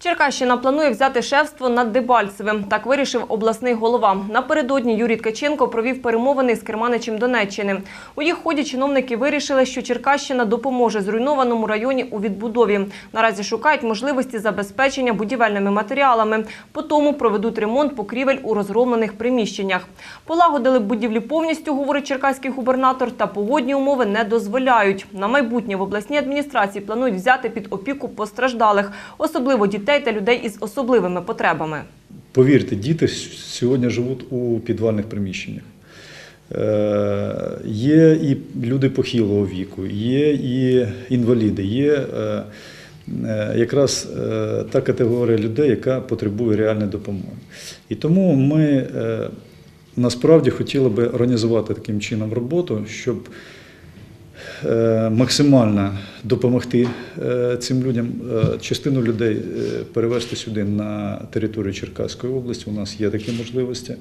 Черкащина планує взяти шефство над Дебальцевим. Так вирішив обласний голова. Напередодні Юрій Ткаченко провів перемовини з керманичем Донеччини. У їх ході чиновники вирішили, що Черкащина допоможе зруйнованому районі у відбудові. Наразі шукають можливості забезпечення будівельними матеріалами. По тому проведуть ремонт покрівель у розгромлених приміщеннях. Полагодили будівлі повністю, говорить черкаський губернатор, та погодні умови не дозволяють. На майбутнє в обласній адміністрації планують взяти під опіку постраждалих, особливо дітей та людей із особливими потребами. Повірте, діти сьогодні живуть у підвальних приміщеннях. Е, Є і люди похилого віку, є і інваліди, є е, е, якраз та категорія людей, яка потребує реальної допомоги. І тому ми насправді хотіли би організувати таким чином роботу, щоб максимально допомогти е, цим людям. Е, Частину людей е, перевезти сюди на територію Черкаської області. У нас є такі можливості.